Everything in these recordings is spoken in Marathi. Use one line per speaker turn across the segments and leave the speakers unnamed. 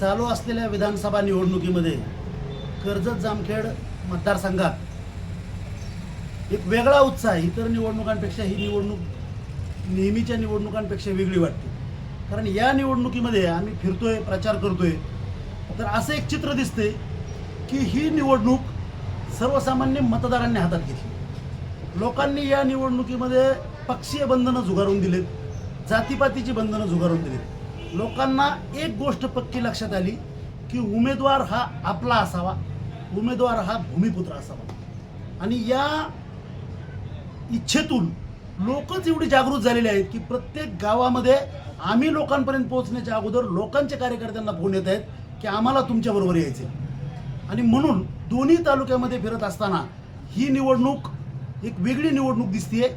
चालू असलेल्या विधानसभा निवडणुकीमध्ये कर्जत जामखेड मतदारसंघात एक वेगळा उत्साह इतर निवडणुकांपेक्षा ही निवडणूक नेहमीच्या निवडणुकांपेक्षा वेगळी वाटते. कारण या निवडणुकीमध्ये आम्ही फिरतोय प्रचार करतोय. तर असं एक चित्र दिसते की ही निवडणूक सर्वसामान्य मतदारांनी हातात घेतली. लोकांनी या निवडणुकीमध्ये पक्षीय बंधनं झुगारून दिलेत जातीपातीची बंधनं झुगारून दिलीत. लोकांना एक गोष्ट पक्की लक्षात आली की उमेदवार हा आपला असावा उमेदवार हा भूमिपुत्र असावा. आणि या इच्छेतून लोकच एवढी जागृत झालेली आहेत की प्रत्येक गावामध्ये आम्ही लोकांपर्यंत पोहोचण्याच्या अगोदर लोकांच्या कार्यकर्त्यांना फोन येत आहेत की आम्हाला तुमच्याबरोबर यायचे आणि म्हणून दोन्ही तालुक्यामध्ये फिरत असताना ही निवडणूक एक वेगळी निवडणूक दिसतीये.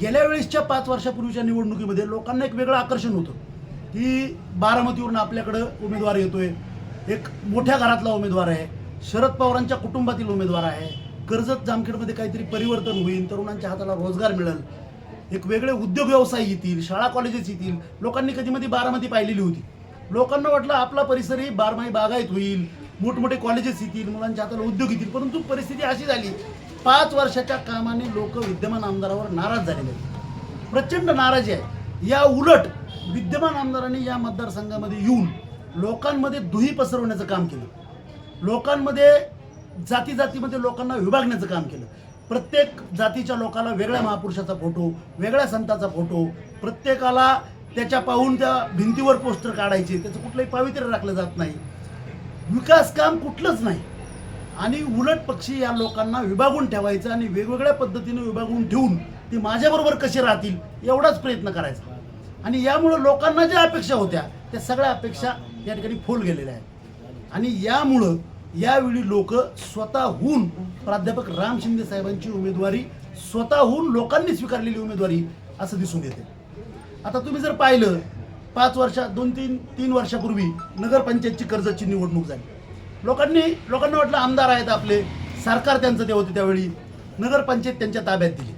गेल्या वेळेसच्या पाच वर्षापूर्वीच्या निवडणुकीमध्ये लोकांना एक वेगळं आकर्षण होतं. की बारामतीवरून आपल्याकडं उमेदवार येतोय. एक मोठ्या घरातला उमेदवार आहे. शरद पवारांच्या कुटुंबातील उमेदवार आहे. कर्जत जामखेडमध्ये काहीतरी परिवर्तन होईल तरुणांच्या हाताला रोजगार मिळेल. एक वेगळे उद्योग व्यवसाय येतील शाळा कॉलेजेस येतील. लोकांनी कधी मध्ये बारामती पाहिलेली होती. लोकांना वाटलं आपला परिसरही बारमाही बागायत होईल. मोठमोठे कॉलेजेस येतील मुलांच्या हाताला उद्योग येतील. परंतु परिस्थिती अशी झाली पाच वर्षाच्या कामाने लोक विद्यमान आमदारावर नाराज झालेले आहेत. प्रचंड नाराजी आहे. या उलट विद्यमान आमदारांनी या मतदारसंघामध्ये येऊन लोकांमध्ये दुही पसरवण्याचं काम केलं. लोकांमध्ये जाती जातीमध्ये लोकांना विभागण्याचं काम केलं. प्रत्येक जातीच्या लोकाला वेगळ्या महापुरुषाचा फोटो वेगळ्या संताचा फोटो प्रत्येकाला त्याच्या पाहून त्या भिंतीवर पोस्टर काढायचे त्याचं कुठलंही पावित्र्य राखलं जात नाही. विकास काम कुठलंच नाही. आणि उलट पक्षी या लोकांना विभागून ठेवायचं आणि वेगवेगळ्या पद्धतीने विभागून ठेवून ते माझ्याबरोबर कसे राहतील एवढाच प्रयत्न करायचा. आणि यामुळं लोकांना ज्या अपेक्षा होत्या त्या सगळ्या अपेक्षा या ठिकाणी फोल गेलेल्या आहेत. आणि यामुळं यावेळी लोक स्वतःहून प्राध्यापक राम शिंदे साहेबांची उमेदवारी स्वतःहून लोकांनी स्वीकारलेली उमेदवारी असं दिसून येते. आता तुम्ही जर पाहिलं पाच वर्षा दोन तीन तीन वर्षापूर्वी नगरपंचायतची कर्जाची निवडणूक झाली. लोकांनी लोकांना वाटलं आमदार आहेत आपले सरकार त्यांचं ते होते त्यावेळी. नगरपंचायत त्यांच्या ताब्यात दिली.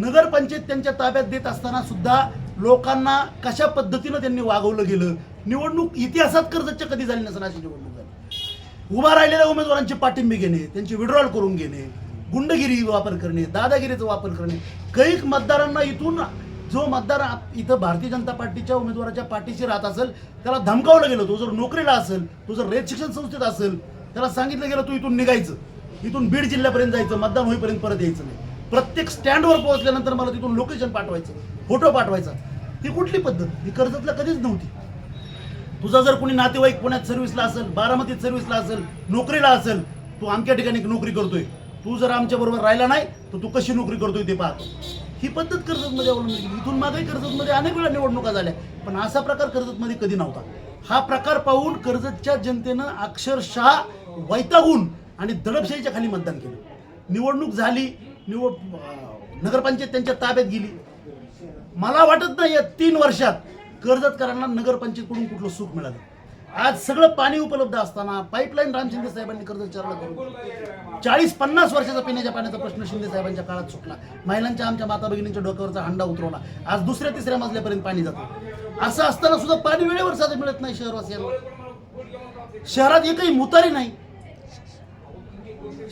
नगरपंचायत त्यांच्या ताब्यात देत असताना सुद्धा लोकांना कशा पद्धतीनं त्यांनी वागवलं गेलं? निवडणूक इतिहासात कर्जतच्या कधी झाली नसेल अशी निवडणूक झाली. उभा राहिलेल्या उमेदवारांचे पाठिंबे घेणे त्यांचे विड्रॉल करून घेणे गुंडगिरी वापर करणे दादागिरीचा वापर करणे. कैक मतदारांना इथून जो मतदार इथं भारतीय जनता पार्टीच्या उमेदवाराच्या पाठीशी राहत असेल त्याला धमकावलं गेलं. तो जर नोकरीला असेल तो जर रेत शिक्षण संस्थेत असेल त्याला सांगितलं गेलं तू इथून निघायचं. इथून बीड जिल्ह्यापर्यंत जायचं मतदान होईपर्यंत परत यायचं नाही. प्रत्येक स्टँडवर पोहोचल्यानंतर मला तिथून लोकेशन पाठवायचं फोटो पाठवायचा. ही कुठली पद्धत? ही कर्जतला कधीच नव्हती. तुझा जर कोणी नातेवाईक पुण्यात सर्व्हिसला असेल बारामतीत सर्व्हिसला असेल नोकरीला असेल तू आमच्या ठिकाणी नोकरी करतोय. तू जर आमच्या बरोबर राहिला नाही तर तू कशी नोकरी करतोय ते पाहतो. ही पद्धत कर्जतमध्ये अवलंबून केली इथून मागे कर्जतमध्ये अनेक वेळा निवडणुका झाल्या पण असा प्रकार कर्जतमध्ये कधी नव्हता. हा प्रकार पाहून कर्जतच्या जनतेनं अक्षरशः वैतागून आणि दडपशाहीच्या खाली मतदान केलं. निवडणूक झाली निवड नगरपंचायत त्यांच्या ताब्यात गेली. मला वाटत नाही या तीन वर्षात कर्जतकरांना नगरपंचायतकडून कुठलं सुख मिळालं. आज सगळं पाणी उपलब्ध असताना पाईपलाईन राम शिंदे साहेबांनी कर्ज शहराला करून चाळीस पन्नास वर्षाचा पिण्याच्या पाण्याचा प्रश्न शिंदे साहेबांच्या काळात सुटला. महिलांच्या आमच्या माता भगिनींच्या डोक्यावरचा हंडा उतरवला. आज दुसऱ्या तिसऱ्या मजल्यापर्यंत पाणी जातं. असं असताना सुद्धा पाणी वेळेवर साधं मिळत नाही शहरवासियांना. शहरात एकही मुतारी नाही.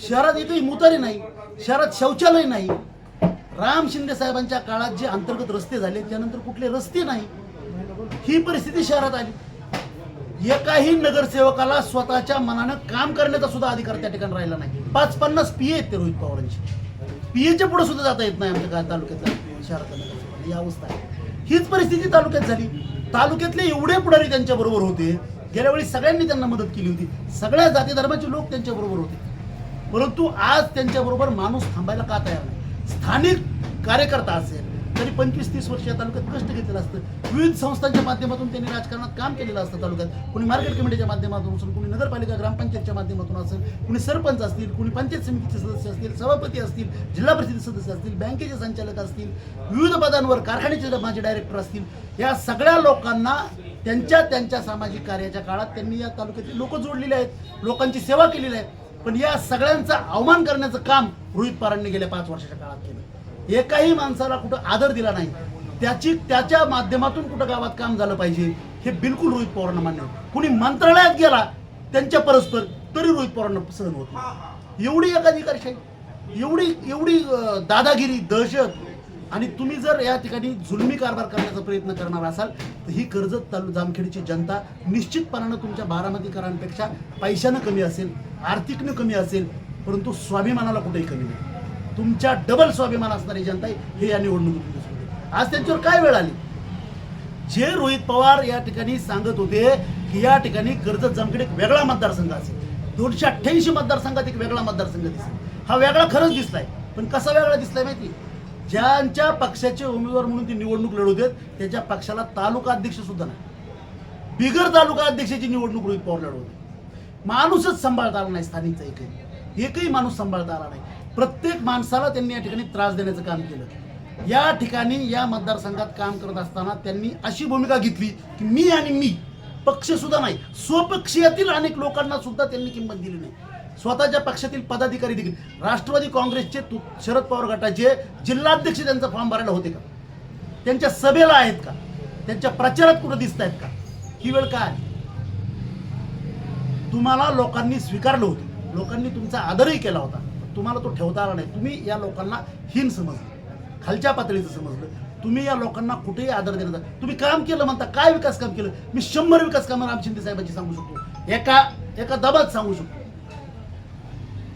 शहरात एकही मुतारी नाही. शहरात शौचालय नाही. राम शिंदे साहेबांच्या काळात जे अंतर्गत रस्ते झाले त्यानंतर कुठले रस्ते नाही ही परिस्थिती शहरात आली. एकाही नगरसेवकाला स्वतःच्या मनानं काम करण्याचा सुद्धा अधिकार त्या ठिकाणी राहिला नाही. पाच पन्नास पी आहेत ते रोहित पवारांचे. पीएच्या पुढे सुद्धा जाता येत नाही आमच्या काय तालुक्यातल्या शहरात ही अवस्था आहे. हीच परिस्थिती तालुक्यात झाली. तालुक्यातले एवढे पुढारी त्यांच्या बरोबर होते. गेल्या वेळी सगळ्यांनी त्यांना मदत केली होती. सगळ्या जाती धर्माचे लोक त्यांच्या बरोबर होते. परंतु आज त्यांच्याबरोबर माणूस थांबायला का तयार नाही? स्थानिक कार्यकर्ता असेल तरी पंचवीस तीस वर्ष या तालुक्यात कष्ट घेतलेलं असतं. विविध संस्थांच्या माध्यमातून त्यांनी राजकारणात काम केलेलं असतं तालुक्यात. कोणी मार्केट कमिटीच्या माध्यमातून असेल कोणी नगरपालिका ग्रामपंचायतच्या माध्यमातून असेल कोणी सरपंच असतील कोणी पंचायत समितीचे सदस्य असतील सभापती असतील जिल्हा परिषद सदस्य असतील बँकेचे संचालक असतील विविध पदांवर कारखान्याचे माझे डायरेक्टर असतील या सगळ्या लोकांना त्यांच्या त्यांच्या सामाजिक कार्याच्या काळात त्यांनी या तालुक्यातील लोक जोडलेले आहेत. लोकांची सेवा केलेली आहे. पण या सगळ्यांचा अवमान करण्याचं काम रोहित पवारांनी गेल्या पाच वर्षाच्या काळात केलं. एकाही माणसाला कुठं आदर दिला नाही. त्याची त्याच्या माध्यमातून कुठं गावात काम झालं पाहिजे हे बिलकुल रोहित पवारांना मान्य कुणी मंत्रालयात गेला त्यांच्या परस्पर तरी रोहित पवारांना सहन होत नाही. एवढी एकाधिकारशाही एवढी एवढी दादागिरी दहशत आणि तुम्ही जर या ठिकाणी जुलमी कारभार करण्याचा प्रयत्न करणार असाल तर ही कर्जत तालु जामखेडची जनता निश्चितपणानं तुमच्या बारामतीकरांपेक्षा पैशानं कमी असेल. आर्थिकनं कमी असेल परंतु स्वाभिमानाला कुठेही कमी नाही. तुमच्या डबल स्वाभिमान असणारी जनता आहे हे या निवडणुकीत दिसून आज त्यांच्यावर काय वेळ आली? जे रोहित पवार या ठिकाणी सांगत होते की या ठिकाणी कर्जत जामखेड एक वेगळा मतदारसंघ असेल. दोनशे अठ्ठ्याऐंशी मतदारसंघात एक वेगळा मतदारसंघ दिसेल. हा वेगळा खरंच दिसलाय. पण कसा वेगळा दिसलाय माहिती ज्यांच्या पक्षाचे उमेदवार म्हणून ती निवडणूक लढवत आहेत त्याच्या पक्षाला तालुका अध्यक्ष सुद्धा नाही. बिगर तालुका अध्यक्षाची निवडणूक रोहित पवार लढवते माणूसच सांभाळता आला नाही स्थानिकचा एकही. एकही माणूस सांभाळता आला नाही. प्रत्येक माणसाला त्यांनी या ठिकाणी त्रास देण्याचं काम केलं. या ठिकाणी या मतदारसंघात काम करत असताना त्यांनी अशी भूमिका घेतली की मी आणि मी पक्ष सुद्धा नाही स्वपक्षीयातील अनेक लोकांना सुद्धा त्यांनी किंमत दिली नाही. स्वतःच्या पक्षातील पदाधिकारी देखील. राष्ट्रवादी काँग्रेसचे तु- शरद पवार गटाचे जिल्हाध्यक्ष त्यांचा फॉर्म भरायला होते का? त्यांच्या सभेला आहेत का? त्यांच्या प्रचारात कुठं दिसत आहेत का? ही वेळ काय? तुम्हाला लोकांनी स्वीकारलं होतं. लोकांनी तुमचा आदरही केला होता. तुम्हाला तो ठेवता आला नाही. तुम्ही या लोकांना हीन समजलं. खालच्या पातळीचं समजलं. तुम्ही या लोकांना कुठेही आदर देण्याचा तुम्ही काम केलं म्हणता काय विकास काम केलं? मी शंभर विकास कामं राम शिंदे साहेबांची सांगू शकतो. एका एका दबात सांगू शकतो.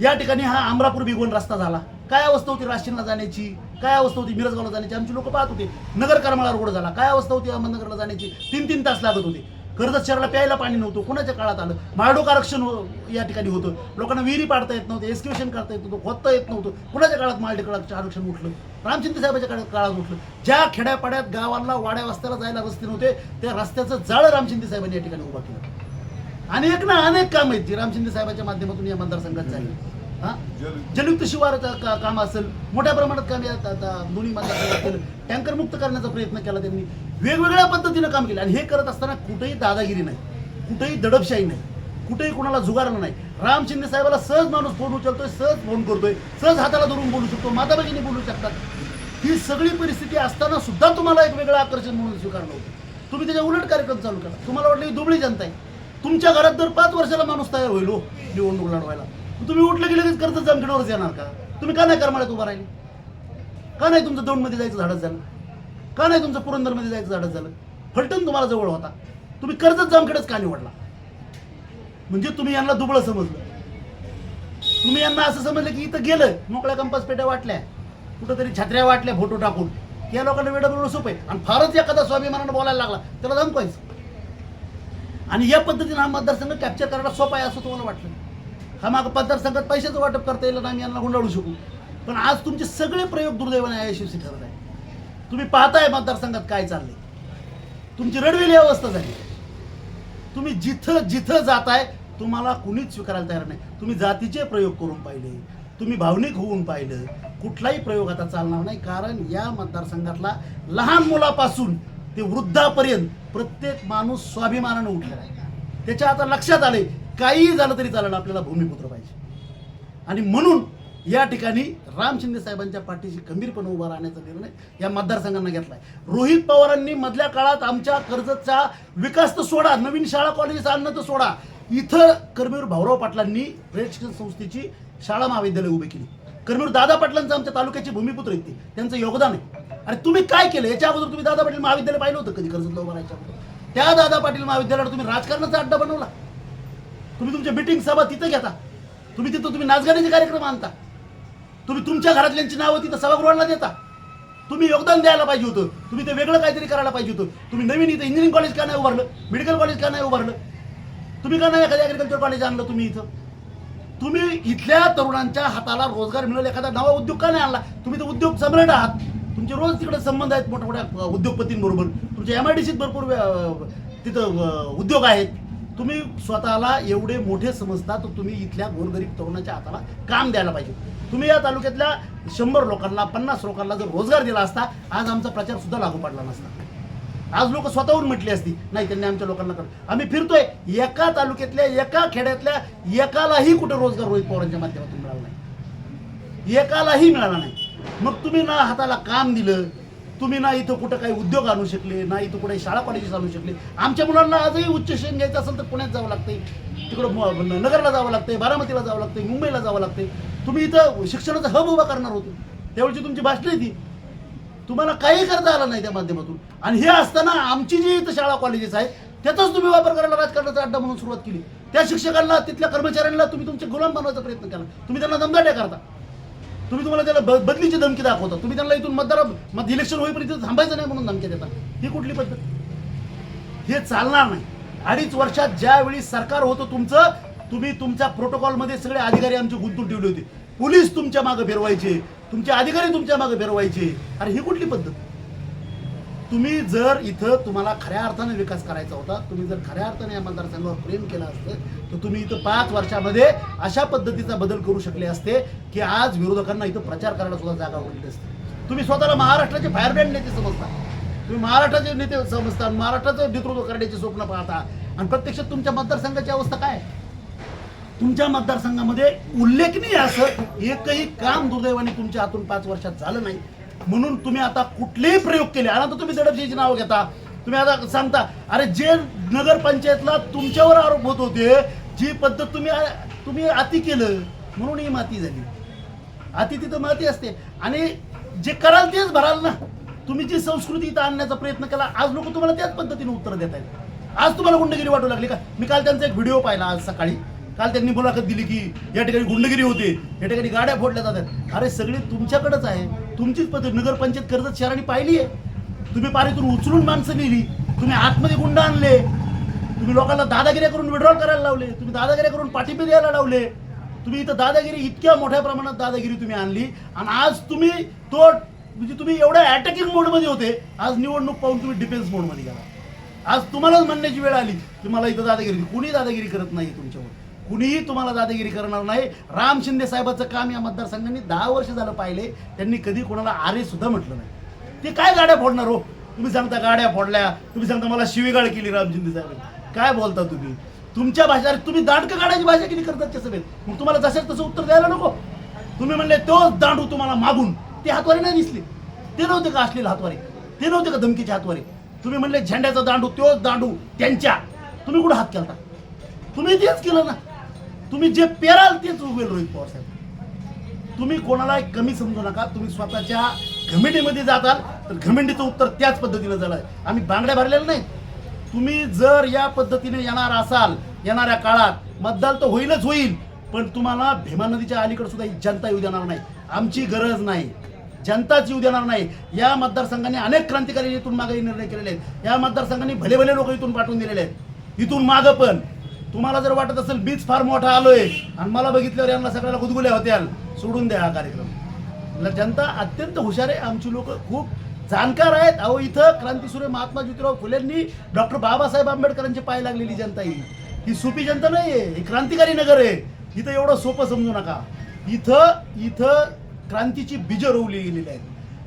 या ठिकाणी हा अमरापूर बिगवण रस्ता झाला. काय अवस्था होती राशीनला जाण्याची? काय अवस्था होती मिरजगावला जाण्याची? आमची लोक पाहत होते. नगर करमाळा रोड झाला. काय अवस्था होती अहमदनगरला जाण्याची? तीन तीन तास लागत होते. कर्जत शहराला प्यायला पाणी नव्हतं कुणाच्या काळात आलं? माळडोक आरक्षण हो- या ठिकाणी होतं. लोकांना विहिरी पाडता येत नव्हतं एस्क्युशन करता येत नव्हतं खोदता येत नव्हतं. कुणाच्या काळात माळडे आरक्षण उठलं? रामचिंते साहेबाच्या काळात काळात उठलं. ज्या खेड्यापाड्यात गावाला वाड्या वस्त्याला जायला रस्ते नव्हते त्या रस्त्याचं जाळं रामशिंदे साहेबांनी या ठिकाणी उभा केलं. अनेक ना अनेक काम आहेत जी रामचिंद साहेबांच्या माध्यमातून या मतदारसंघात झाली. हा? जलयुक्त शिवाराचं काम असेल मोठ्या प्रमाणात काम या दोन्ही मतदारसंघात केलं टँकर मुक्त करण्याचा प्रयत्न केला त्यांनी. वेगवेगळ्या पद्धतीनं काम केलं. आणि हे करत असताना कुठेही दादागिरी नाही. कुठेही दडपशाही नाही. कुठेही कुणाला जुगारणं नाही. राम शिंदे साहेबाला सहज माणूस फोन उचलतोय सहज फोन करतोय सहज हाताला धरून बोलू शकतो माता बोलू शकतात. ही सगळी परिस्थिती असताना सुद्धा तुम्हाला एक वेगळं आकर्षण म्हणून स्वीकारलं होतं. तुम्ही त्याच्या उलट कार्यक्रम चालू करा. तुम्हाला वाटलं ही दुबळी जनता आहे. तुमच्या घरात दर पाच वर्षाला माणूस तयार होईल हो निवडणूक लढवायला. तुम्ही उठलं की लगेच कर्ज जमखिडवरच येणार का? तुम्ही का नाही करमाळ्यात उभा राहिले? का नाही तुमचं दोनमध्ये जायचं झाडच झालं? का नाही तुमचं पुरंदरमध्ये जायचं झाडच झालं? फलटण तुम्हाला जवळ होता. तुम्ही कर्जत जामखेडच का निवडला? म्हणजे तुम्ही यांना दुबळं समजलं. तुम्ही यांना असं समजलं की इथं गेलं मोकळ्या कंपास पेट्या वाटल्या कुठंतरी छत्र्या वाटल्या फोटो टाकून. या लोकांना वेळ बरोबर सोपं आहे. आणि फारच एखादा स्वाभिमानानं बोलायला लागला त्याला धमकायचं. आणि या पद्धतीनं हा मतदारसंघ कॅप्चर करायला सोपा आहे असं तुम्हाला वाटलं. हा माग मतदारसंघात पैशाचं वाटप करता येईल आम्ही यांना गुंडाळू शकू. पण आज तुमचे सगळे प्रयोग दुर्दैवाने अयशस्वी ठरत आहे तुम्ही पाहताय मतदारसंघात काय चाललंय. तुमची रडवेली अवस्था झाली. तुम्ही जिथं जिथं जाताय तुम्हाला कुणीच स्वीकारायला तयार नाही. तुम्ही जातीचे प्रयोग करून पाहिले. तुम्ही भावनिक होऊन पाहिलं. कुठलाही प्रयोग आता चालणार नाही. कारण या मतदारसंघातला लहान मुलापासून ते वृद्धापर्यंत प्रत्येक माणूस स्वाभिमानानं उठलेला आहे. त्याच्या आता लक्षात आले काहीही झालं तरी चालेल आपल्याला भूमिपुत्र पाहिजे. आणि म्हणून या ठिकाणी राम शिंदे साहेबांच्या पाठीशी खंबीरपणे उभा राहण्याचा निर्णय या मतदारसंघांना घेतलाय. रोहित पवारांनी मधल्या काळात आमच्या कर्जतचा विकास तर सोडा नवीन शाळा कॉलेजेस आणणं तर सोडा. इथं कर्मवीर भाऊराव पाटलांनी रयत शिक्षण संस्थेची शाळा महाविद्यालय उभी केली. कर्मवीर दादा पाटलांचं आमच्या तालुक्याची भूमिपुत्र येते त्यांचं योगदान आहे. आणि तुम्ही काय केलं? याच्या अगोदर तुम्ही दादा पाटील महाविद्यालय पाहिलं होतं कधी कर्जतला उभा राहायच्या त्या दादा पाटील महाविद्यालयावर तुम्ही राजकारणाचा अड्डा बनवला. तुम्ही तुमच्या मिटिंग सभा तिथं घेता. तुम्ही तिथं तुम्ही नाचगाण्याचे कार्यक्रम आणता. तुम्ही तुमच्या घरातल्यांची नावं तिथं सभागृहाला देता. तुम्ही योगदान द्यायला पाहिजे होतं. तुम्ही ते वेगळं काहीतरी करायला पाहिजे होतं. तुम्ही नवीन इथं इंजिनिअरिंग कॉलेज का नाही उभारलं? मेडिकल कॉलेज का नाही उभारलं? तुम्ही का नाही एखाद्या ॲग्रिकल्चर कॉलेज आणलं तुम्ही इथं? तुम्ही इथल्या तरुणांच्या हाताला रोजगार मिळेल एखादा नवा उद्योग का नाही आणला? तुम्ही तर उद्योग सम्राट आहात. तुमचे रोज तिकडे संबंध आहेत मोठ्या मोठ्या उद्योगपतींबरोबर. तुमच्या एम आय डी सीत भरपूर तिथं उद्योग आहेत. तुम्ही स्वतःला एवढे मोठे समजता तर तुम्ही इथल्या गोरगरीब तरुणाच्या हाताला काम द्यायला पाहिजे. तुम्ही या तालुक्यातल्या शंभर लोकांना पन्नास लोकांना जर रोजगार दिला असता आज आमचा प्रचार सुद्धा लागू पडला नसता. आज लोक स्वतःहून म्हटली असती नाही त्यांनी आमच्या लोकांना कर. आम्ही फिरतोय एका तालुक्यातल्या एका खेड्यातल्या एकालाही कुठे रोजगार रोहित पवारांच्या माध्यमातून मिळाला नाही. एकालाही मिळाला नाही. मग तुम्ही ना हाताला काम दिलं तुम्ही ना इथं कुठं काही उद्योग आणू शकले ना इथं कुठे शाळा कॉलेजेस आणू शकले. आमच्या मुलांना आजही उच्च शिक्षण घ्यायचं असेल तर पुण्यात जावं लागतंय तिकडं नगरला जावं लागतंय बारामतीला जावं लागतंय मुंबईला जावं लागतंय. तुम्ही इथं शिक्षणाचा हब उभा करणार होते. त्यावेळची तुमची भाषणं आहे ती तुम्हाला काही करता आलं नाही त्या माध्यमातून. आणि हे असताना आमची जी इथं शाळा कॉलेजेस आहेत त्याचाच तुम्ही वापर करायला राजकारणाचा अड्डा म्हणून सुरुवात केली. त्या शिक्षकांना तिथल्या कर्मचाऱ्यांना तुम्ही तुमचे गुलाम बनवायचा प्रयत्न केला. तुम्ही त्यांना दमदाट्या करता. तुम्ही तुम्हाला त्याला बदलीची धमकी दाखवता. तुम्ही त्यांना इथून मतदार मत इलेक्शन होईपर्यंत इथं थांबायचं नाही म्हणून धमकी देता. ही कुठली पद्धत? हे चालणार नाही. अडीच वर्षात ज्यावेळी सरकार होतं तुमचं तुम्ही तुमच्या प्रोटोकॉलमध्ये सगळे अधिकारी आमचे गुंतून ठेवले होते. पोलीस तुमच्या मागे फिरवायचे तुमचे अधिकारी तुमच्या मागे फिरवायचे. अरे ही कुठली पद्धत? तुम्ही जर इथं तुम्हाला खऱ्या अर्थाने विकास करायचा होता तुम्ही जर खऱ्या अर्थाने या मतदारसंघावर प्रेम केलं असतं तर तुम्ही इथं पाच वर्षामध्ये अशा पद्धतीचा बदल करू शकले असते की आज विरोधकांना इथं प्रचार करायला सुद्धा जागा उरली असते तुम्ही स्वतःला महाराष्ट्राचे फायरब्रँड नेते समजता. तुम्ही महाराष्ट्राचे नेते समजता आणि महाराष्ट्राचं नेतृत्व करण्याचे स्वप्न पाहता. आणि प्रत्यक्षात तुमच्या मतदारसंघाची अवस्था काय? आहे? तुमच्या मतदारसंघामध्ये उल्लेखनीय असं एकही काम दुर्दैवाने तुमच्या हातून पाच वर्षात झालं नाही. म्हणून तुम्ही आता कुठलेही प्रयोग केले आणि आता तुम्ही दडपशाहीची नाव घेता. तुम्ही आता सांगता अरे जे नगरपंचायतला तुमच्यावर आरोप होत होते जी पद्धत तुम्ही तुम्ही अति केलं म्हणून ही माती झाली. अति तिथं माती असते. आणि जे कराल तेच भराल ना. तुम्ही जी संस्कृती इथं आणण्याचा प्रयत्न केला आज लोक तुम्हाला त्याच पद्धतीने उत्तर देत आहेत आज तुम्हाला गुंडगिरी वाटू लागली का? मी काल त्यांचा एक व्हिडिओ पाहिला आज सकाळी. काल त्यांनी मुलाखत दिली की या ठिकाणी गुंडगिरी होते या ठिकाणी गाड्या फोडल्या जातात. अरे सगळी तुमच्याकडेच आहे. तुमचीच पद्धत नगरपंचायत कर्जत शहराने पाहिली आहे. तुम्ही पारीतून उचलून माणसं नेली. तुम्ही आतमध्ये गुंड आणले. तुम्ही लोकांना दादागिऱ्या करून विड्रॉल करायला लावले. तुम्ही दादागिऱ्या करून पाठिंबे द्यायला लावले. तुम्ही इथं दादागिरी इतक्या मोठ्या प्रमाणात दादागिरी तुम्ही आणली. आणि आज तुम्ही तो म्हणजे तुम्ही एवढ्या अटॅकिंग मोडमध्ये होते. आज निवडणूक पाहून तुम्ही डिफेन्स मोडमध्ये गेला. आज तुम्हालाच म्हणण्याची वेळ आली की मला इथं दादागिरी कुणी दादागिरी करत नाही तुमच्यावर. कुणीही तुम्हाला दादागिरी करणार नाही. राम शिंदे साहेबाचं काम या मतदारसंघांनी दहा वर्ष झालं पाहिले. त्यांनी कधी कोणाला आरे सुद्धा म्हटलं नाही. ते काय गाड्या फोडणार हो? तुम्ही सांगता गाड्या फोडल्या. तुम्ही सांगता मला शिवीगाळ केली राम शिंदे साहेब काय बोलता तुम्ही? तुमच्या भाषा अरे तुम्ही दांडकं गाड्याची भाषा किती करतात त्या सभेत. मग तुम्हाला जसे तसं उत्तर द्यायला नको. तुम्ही म्हणले तोच दांडू तुम्हाला मागून. ते हातवारे नाही दिसले. ते नव्हते का असलेले हातवारे? ते नव्हते का धमकीचे हातवारे? तुम्ही म्हणले झेंड्याचा दांडू तोच दांडू त्यांच्या. तुम्ही कुठं हात केलता? तुम्ही तेच केलं ना. तुम्ही जे पेराल तेच उगवेल रोहित पवार साहेब. तुम्ही कोणाला कमी समजू नका. तुम्ही स्वतःच्या घमेंडीमध्ये जाताल तर घमेंडीचं उत्तर त्याच पद्धतीनं झालं आम्ही बांगड्या भरलेल्या नाही तुम्ही जर या पद्धतीने येणार असाल येणाऱ्या काळात मतदान तर होईलच होईल पण तुम्हाला भीमा नदीच्या अलीकडे सुद्धा जनता येऊ देणार नाही. आमची गरज नाही. जनताच येऊ देणार नाही. या मतदारसंघाने अनेक क्रांतिकारी इथून मागे निर्णय केलेले आहेत. या मतदारसंघाने भले भले लोक इथून पाठवून दिलेले आहेत. इथून मागं पण तुम्हाला जर वाटत असेल बीच फार मोठा आलोय आणि मला बघितल्यावर यांना सगळ्याला गुदगुल्या होत्या सोडून द्या हा कार्यक्रम. जनता अत्यंत हुशार आहे. आमची लोक खूप जाणकार आहेत. अहो इथं क्रांतीसूर्य महात्मा ज्योतिराव फुलेंनी डॉक्टर बाबासाहेब आंबेडकरांची पाय लागलेली जनता ही ही सोपी जनता नाहीये ही क्रांतिकारी नगर आहे. इथं एवढं सोपं समजू नका. इथं इथं क्रांतीची बीज रोवली गेलेली आहेत.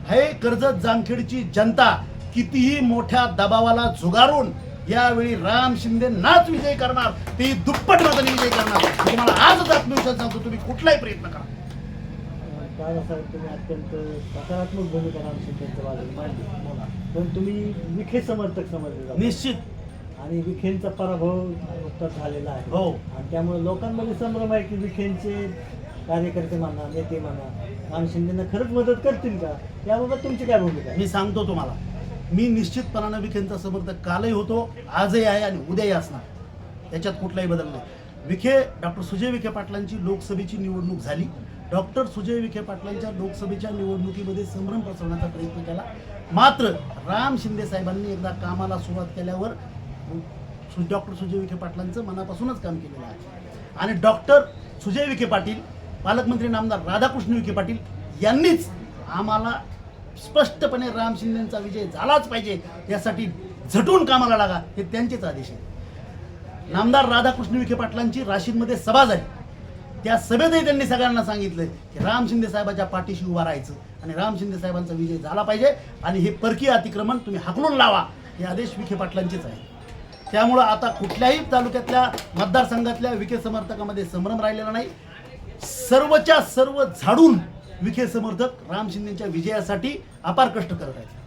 हे कर्जत जामखेडची जनता कितीही मोठ्या दबावाला झुगारून यावेळी राम शिंदे नाच विजय करणार ते दुप्पट मताने विजय करणार. तुम्हाला आजच आत्मविश्वास सांगतो तुम्ही कुठलाही प्रयत्न करा.
दादासाहेब तुम्ही अत्यंत सकारात्मक भूमिका राम शिंदेच्या बाजूने मांडली. पण तुम्ही विखे समर्थक समजले जातात.
निश्चित.
आणि विखेंचा पराभव नुकताच झालेला आहे.
हो.
आणि त्यामुळे लोकांमध्ये संभ्रम आहे की विखेंचे कार्यकर्ते म्हणा नेते म्हणा राम शिंदेना खरंच मदत करतील का? याबाबत तुमची काय भूमिका आहे?
मी सांगतो तुम्हाला. मी निश्चितपणानं विखेंचा समर्थक कालही होतो आजही आहे आणि उद्याही असणार. त्याच्यात कुठलाही बदल नाही. विखे डॉक्टर सुजय विखे पाटलांची लोकसभेची निवडणूक झाली. डॉक्टर सुजय विखे पाटलांच्या लोकसभेच्या निवडणुकीमध्ये संभ्रम पसरवण्याचा प्रयत्न केला. मात्र राम शिंदे साहेबांनी एकदा कामाला सुरुवात केल्यावर डॉक्टर सुजय विखे पाटलांचं मनापासूनच काम केलेलं आहे. आणि डॉक्टर सुजय विखे पाटील पालकमंत्री नामदार राधाकृष्ण विखे पाटील यांनीच आम्हाला स्पष्टपणे राम शिंदेचा विजय झालाच पाहिजे यासाठी झटून कामाला लागा हे त्यांचेच आदेश आहेत. नामदार राधाकृष्ण विखे पाटलांची राशीदमध्ये सभा झाली. त्या सभेतही त्यांनी सगळ्यांना सांगितलं की राम शिंदे साहेबाच्या पाठीशी उभा राहायचं आणि राम शिंदे साहेबांचा विजय झाला पाहिजे आणि हे परकीय अतिक्रमण तुम्ही हाकलून लावा हे आदेश विखे पाटलांचेच आहे त्यामुळं आता कुठल्याही तालुक्यातल्या मतदारसंघातल्या विखे समर्थकामध्ये संभ्रम राहिलेला नाही. सर्वच्या सर्व झाडून विखे समर्थक राम शिंदेच्या विजयासाठी अपार कष्ट करत आहेत.